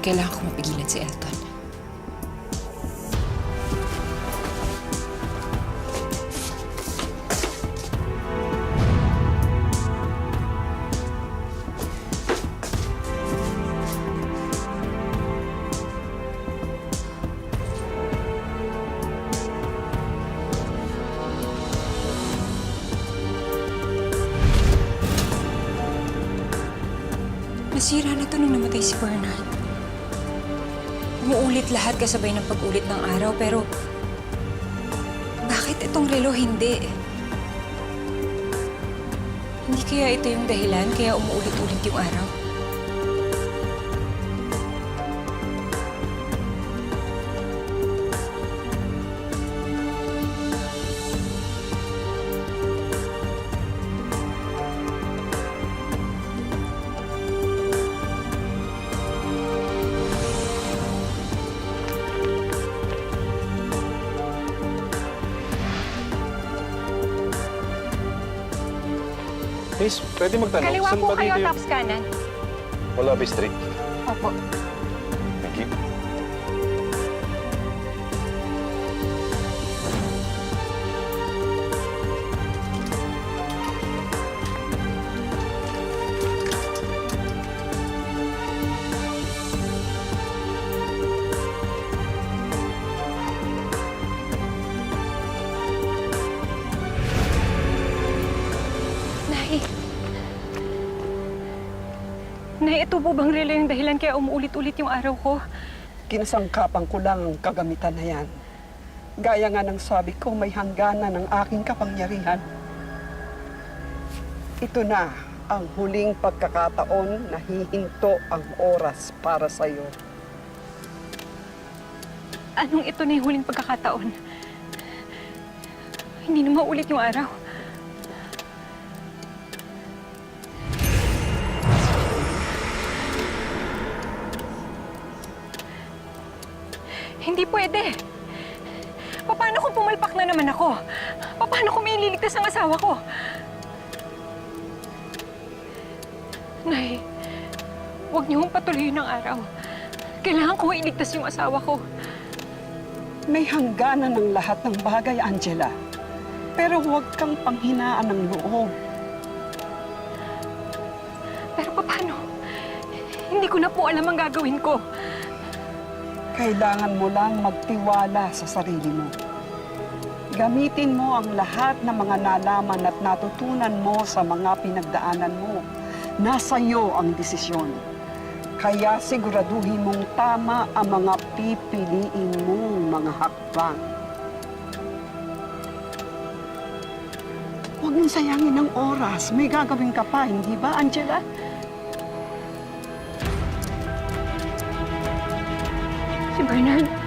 Kailangan ko mapigilan si Elton. Nasira na to nung namatay si Bernard. Umuulit lahat kasabay ng pag-ulit ng araw, pero... Bakit itong relo hindi? Hindi kaya ito yung dahilan kaya umuulit-ulit yung araw? Miss, pwede magtanong. Kaliwa Saan po ba kayo, dito yung- tapos kanan. Wala ba street? Opo. Nay, ito po bang relo yung dahilan kaya umuulit-ulit yung araw ko? Kinasangkapan ko lang ang kagamitan na yan. Gaya nga ng sabi ko, may hangganan ng aking kapangyarihan. Ito na ang huling pagkakataon na hihinto ang oras para sa'yo. Anong ito na yung huling pagkakataon? Hindi na maulit yung araw. Hindi pwede. Paano kung pumalpak na naman ako? Paano kung may ililigtas ang asawa ko? Nay, huwag niyo hong patuloyin ang araw. Kailangan ko iligtas yung asawa ko. May hangganan ng lahat ng bagay, Angela. Pero huwag kang panghinaan ng loob. Pero paano? Hindi ko na po alam ang gagawin ko. Kailangan mo lang magtiwala sa sarili mo. Gamitin mo ang lahat ng mga nalaman at natutunan mo sa mga pinagdaanan mo. Nasa iyo ang desisyon. Kaya siguraduhin mong tama ang mga pipiliin mong mga hakbang. Huwag mong sayangin ng oras. May gagawin ka pa, hindi ba, Angela? Si Bernard,